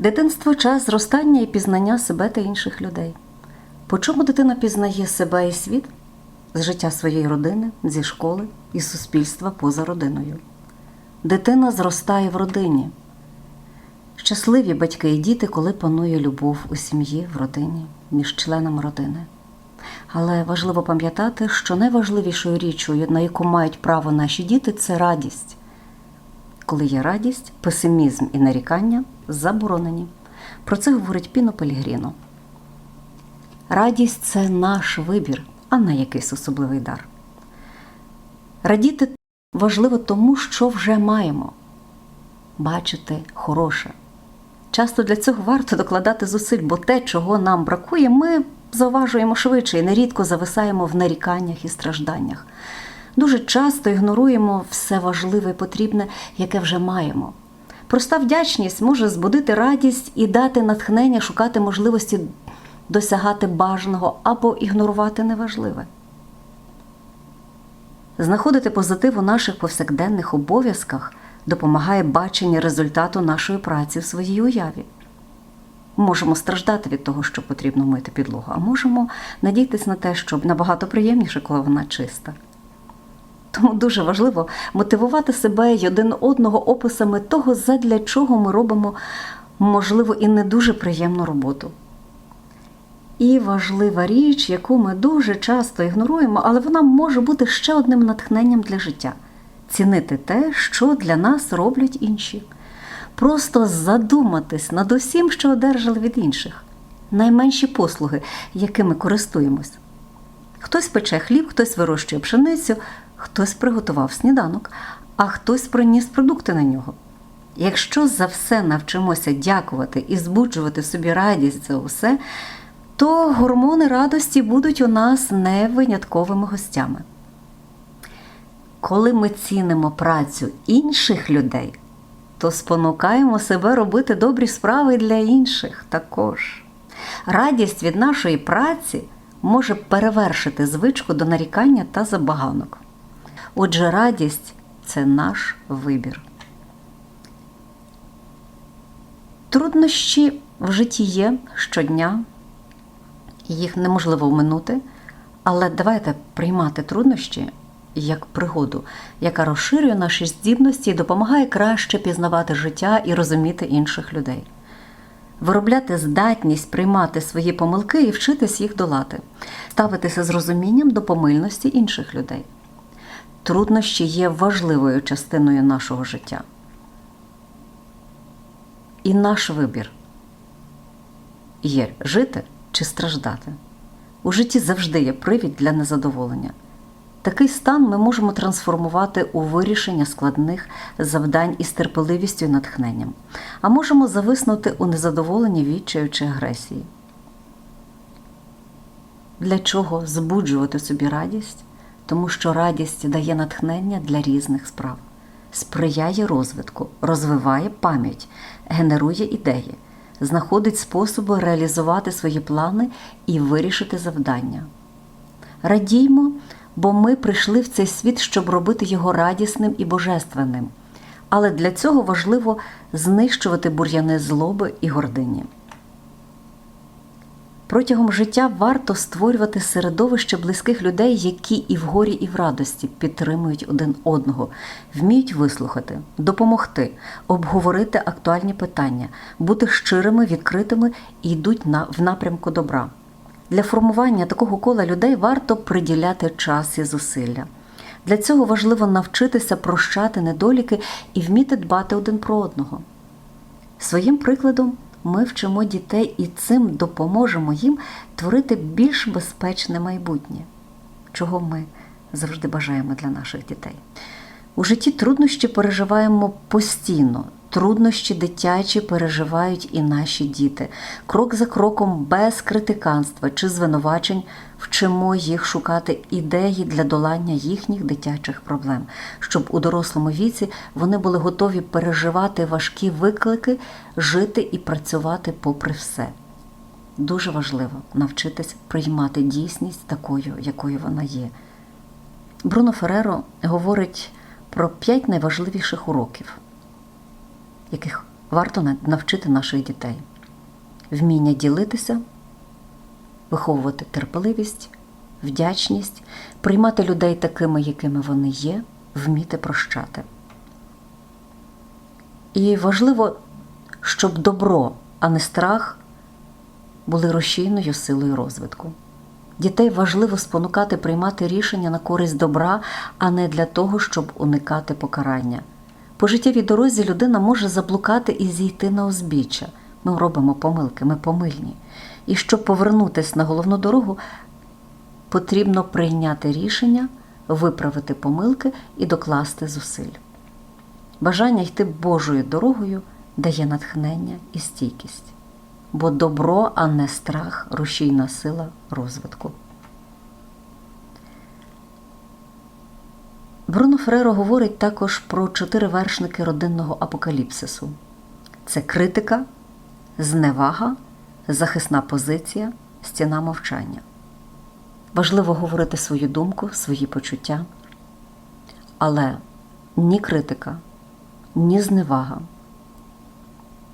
Дитинство час зростання і пізнання себе та інших людей. По чому дитина пізнає себе і світ? З життя своєї родини, зі школи і суспільства поза родиною. Дитина зростає в родині. Щасливі батьки і діти, коли панує любов у сім'ї, в родині, між членами родини. Але важливо пам'ятати, що найважливішою річчю, на яку мають право наші діти, це радість. Коли є радість, песимізм і нарікання заборонені. Про це говорить Піно Пелігріно. Радість це наш вибір, а не якийсь особливий дар. Радіти важливо тому, що вже маємо бачити хороше. Часто для цього варто докладати зусиль, бо те, чого нам бракує, ми зауважуємо швидше і нерідко зависаємо в наріканнях і стражданнях. Дуже часто ігноруємо все важливе і потрібне, яке вже маємо. Проста вдячність може збудити радість і дати натхнення шукати можливості досягати бажаного або ігнорувати неважливе. Знаходити позитив у наших повсякденних обов'язках допомагає бачення результату нашої праці в своїй уяві. Можемо страждати від того, що потрібно мити підлогу, а можемо надіятися на те, що набагато приємніше, коли вона чиста. Тому дуже важливо мотивувати себе й один одного описами того, задля чого ми робимо, можливо, і не дуже приємну роботу. І важлива річ, яку ми дуже часто ігноруємо, але вона може бути ще одним натхненням для життя цінити те, що для нас роблять інші. Просто задуматись над усім, що одержали від інших, найменші послуги, якими користуємось. Хтось пече хліб, хтось вирощує пшеницю, хтось приготував сніданок, а хтось приніс продукти на нього. Якщо за все навчимося дякувати і збуджувати собі радість за усе, то гормони радості будуть у нас не винятковими гостями. Коли ми цінимо працю інших людей, то спонукаємо себе робити добрі справи для інших також. Радість від нашої праці може перевершити звичку до нарікання та забаганок. Отже, радість це наш вибір. Труднощі в житті є щодня, їх неможливо оминути, але давайте приймати труднощі як пригоду, яка розширює наші здібності і допомагає краще пізнавати життя і розуміти інших людей. Виробляти здатність приймати свої помилки і вчитись їх долати, ставитися з розумінням до помильності інших людей. Труднощі є важливою частиною нашого життя. І наш вибір є жити чи страждати. У житті завжди є привід для незадоволення. Такий стан ми можемо трансформувати у вирішення складних завдань із терпеливістю і натхненням, а можемо зависнути у незадоволенні відчаю чи агресії. Для чого збуджувати собі радість? Тому що радість дає натхнення для різних справ, сприяє розвитку, розвиває пам'ять, генерує ідеї, знаходить способи реалізувати свої плани і вирішити завдання. Радіймо, бо ми прийшли в цей світ, щоб робити його радісним і божественним. Але для цього важливо знищувати бур'яни злоби і гордині. Протягом життя варто створювати середовище близьких людей, які і в горі, і в радості підтримують один одного, вміють вислухати, допомогти, обговорити актуальні питання, бути щирими, відкритими і йдуть на, в напрямку добра. Для формування такого кола людей варто приділяти час і зусилля. Для цього важливо навчитися прощати недоліки і вміти дбати один про одного. Своїм прикладом ми вчимо дітей і цим допоможемо їм творити більш безпечне майбутнє, чого ми завжди бажаємо для наших дітей. У житті труднощі переживаємо постійно. Труднощі дитячі переживають і наші діти. Крок за кроком, без критиканства чи звинувачень, вчимо їх шукати ідеї для долання їхніх дитячих проблем, щоб у дорослому віці вони були готові переживати важкі виклики, жити і працювати попри все. Дуже важливо навчитись приймати дійсність такою, якою вона є. Бруно Фереро говорить про п'ять найважливіших уроків яких варто навчити наших дітей вміння ділитися, виховувати терпеливість, вдячність, приймати людей такими, якими вони є, вміти прощати. І важливо, щоб добро, а не страх були рушійною силою розвитку. Дітей важливо спонукати приймати рішення на користь добра, а не для того, щоб уникати покарання. По життєвій дорозі людина може заблукати і зійти на узбіччя. Ми робимо помилки, ми помильні. І щоб повернутися на головну дорогу, потрібно прийняти рішення, виправити помилки і докласти зусиль. Бажання йти Божою дорогою дає натхнення і стійкість, бо добро, а не страх рушійна сила розвитку. Бруно Фреро говорить також про чотири вершники родинного апокаліпсису: це критика, зневага, захисна позиція, стіна мовчання. Важливо говорити свою думку, свої почуття, але ні критика, ні зневага,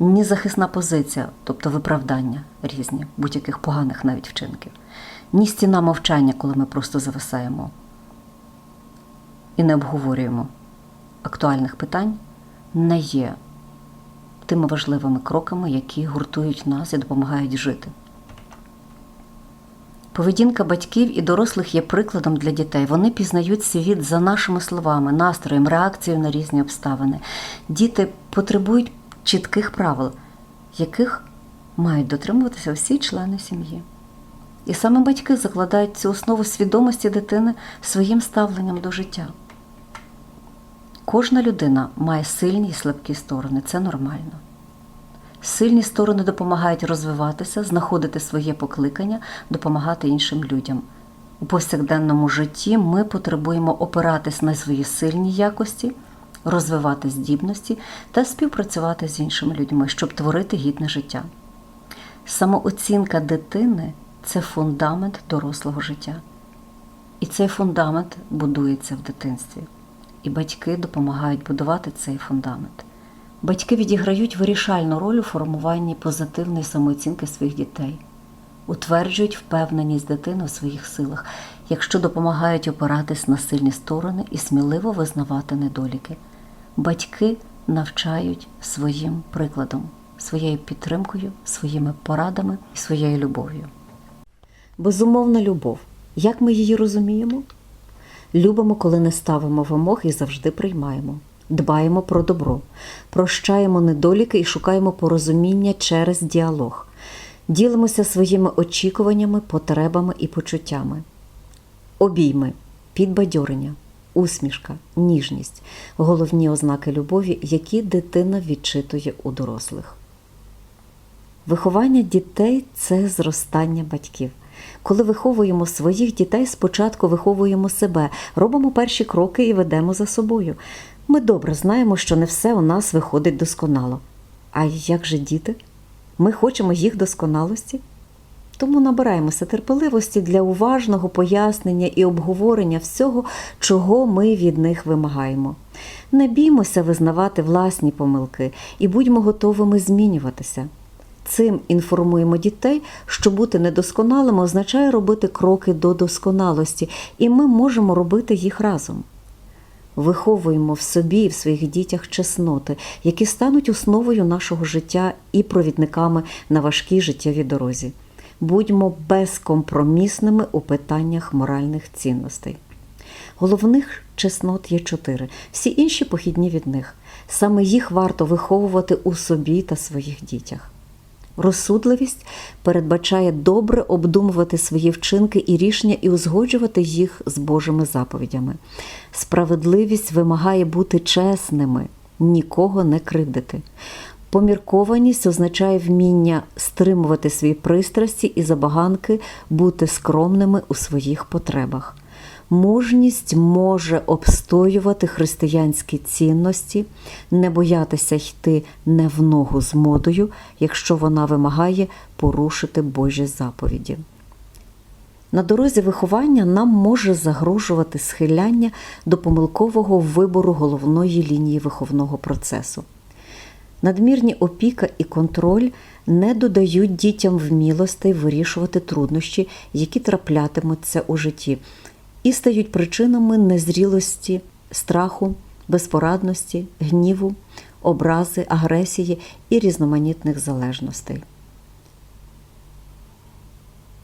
ні захисна позиція, тобто виправдання різні, будь-яких поганих навіть вчинків, ні стіна мовчання, коли ми просто зависаємо і не обговорюємо актуальних питань, не є тими важливими кроками, які гуртують нас і допомагають жити. Поведінка батьків і дорослих є прикладом для дітей. Вони пізнають світ за нашими словами, настроєм, реакцією на різні обставини. Діти потребують чітких правил, яких мають дотримуватися всі члени сім'ї. І саме батьки закладають цю основу свідомості дитини своїм ставленням до життя. Кожна людина має сильні і слабкі сторони, це нормально. Сильні сторони допомагають розвиватися, знаходити своє покликання, допомагати іншим людям. У повсякденному житті ми потребуємо опиратись на свої сильні якості, розвивати здібності та співпрацювати з іншими людьми, щоб творити гідне життя. Самооцінка дитини це фундамент дорослого життя. І цей фундамент будується в дитинстві. І батьки допомагають будувати цей фундамент. Батьки відіграють вирішальну роль у формуванні позитивної самооцінки своїх дітей, утверджують впевненість дитини у своїх силах, якщо допомагають опиратись на сильні сторони і сміливо визнавати недоліки. Батьки навчають своїм прикладом, своєю підтримкою, своїми порадами і своєю любов'ю. Безумовна любов. Як ми її розуміємо? Любимо, коли не ставимо вимог і завжди приймаємо. Дбаємо про добро, прощаємо недоліки і шукаємо порозуміння через діалог. Ділимося своїми очікуваннями, потребами і почуттями. Обійми, підбадьорення, усмішка, ніжність головні ознаки любові, які дитина відчитує у дорослих. Виховання дітей це зростання батьків. Коли виховуємо своїх дітей, спочатку виховуємо себе, робимо перші кроки і ведемо за собою. Ми добре знаємо, що не все у нас виходить досконало. А як же діти? Ми хочемо їх досконалості? Тому набираємося терпеливості для уважного пояснення і обговорення всього, чого ми від них вимагаємо. Не біймося визнавати власні помилки і будьмо готовими змінюватися. Цим інформуємо дітей, що бути недосконалими означає робити кроки до досконалості, і ми можемо робити їх разом. Виховуємо в собі і в своїх дітях чесноти, які стануть основою нашого життя і провідниками на важкій життєвій дорозі. Будьмо безкомпромісними у питаннях моральних цінностей. Головних чеснот є чотири, всі інші похідні від них. Саме їх варто виховувати у собі та своїх дітях. Розсудливість передбачає добре обдумувати свої вчинки і рішення і узгоджувати їх з Божими заповідями. Справедливість вимагає бути чесними, нікого не кривдити. Поміркованість означає вміння стримувати свої пристрасті і забаганки, бути скромними у своїх потребах. Мужність може обстоювати християнські цінності, не боятися йти не в ногу з модою, якщо вона вимагає порушити Божі заповіді. На дорозі виховання нам може загрожувати схиляння до помилкового вибору головної лінії виховного процесу. Надмірні опіка і контроль не додають дітям вмілостей вирішувати труднощі, які траплятимуться у житті, і стають причинами незрілості, страху, безпорадності, гніву, образи, агресії і різноманітних залежностей.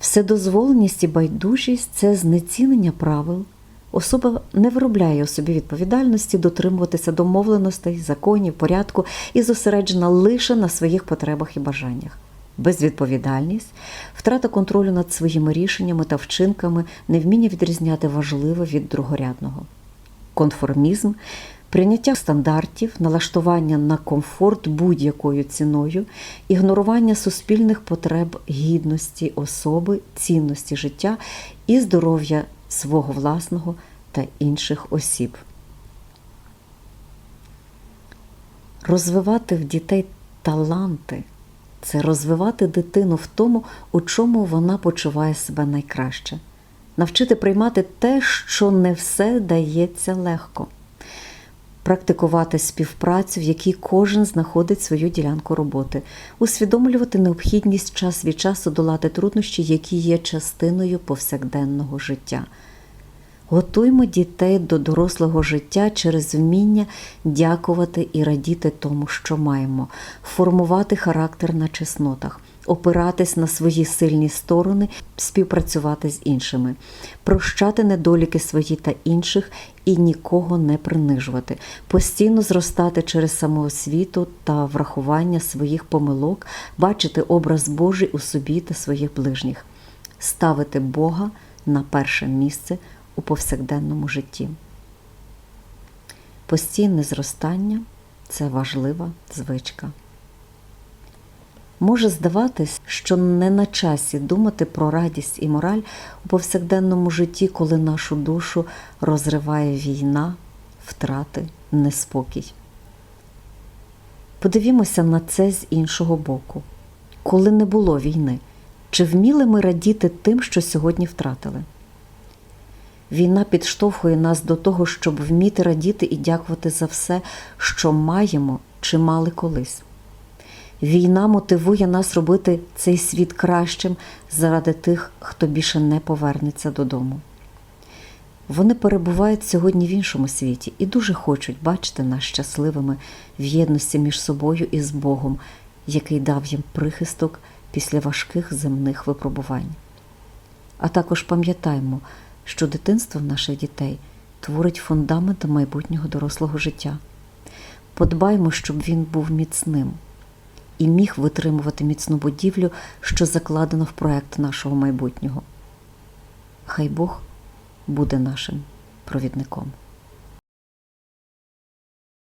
Вседозволеність і байдужість це знецінення правил. Особа не виробляє у собі відповідальності дотримуватися домовленостей, законів, порядку і зосереджена лише на своїх потребах і бажаннях. Безвідповідальність, втрата контролю над своїми рішеннями та вчинками, невміння відрізняти важливе від другорядного, конформізм, прийняття стандартів, налаштування на комфорт будь-якою ціною, ігнорування суспільних потреб гідності особи, цінності життя і здоров'я свого власного та інших осіб. Розвивати в дітей таланти це розвивати дитину в тому, у чому вона почуває себе найкраще, навчити приймати те, що не все дається легко, практикувати співпрацю, в якій кожен знаходить свою ділянку роботи, усвідомлювати необхідність час від часу долати труднощі, які є частиною повсякденного життя. Готуймо дітей до дорослого життя через вміння дякувати і радіти тому, що маємо, формувати характер на чеснотах, опиратись на свої сильні сторони, співпрацювати з іншими, прощати недоліки свої та інших і нікого не принижувати, постійно зростати через самоосвіту та врахування своїх помилок, бачити образ Божий у собі та своїх ближніх, ставити Бога на перше місце у повсякденному житті. Постійне зростання це важлива звичка. Може здаватись, що не на часі думати про радість і мораль у повсякденному житті, коли нашу душу розриває війна, втрати, неспокій. Подивімося на це з іншого боку. Коли не було війни, чи вміли ми радіти тим, що сьогодні втратили? Війна підштовхує нас до того, щоб вміти радіти і дякувати за все, що маємо чи мали колись. Війна мотивує нас робити цей світ кращим заради тих, хто більше не повернеться додому. Вони перебувають сьогодні в іншому світі і дуже хочуть бачити нас щасливими в єдності між собою і з Богом, який дав їм прихисток після важких земних випробувань. А також пам'ятаємо, що дитинство в наших дітей творить фундамент майбутнього дорослого життя. Подбаймо, щоб він був міцним і міг витримувати міцну будівлю, що закладено в проект нашого майбутнього. Хай Бог буде нашим провідником.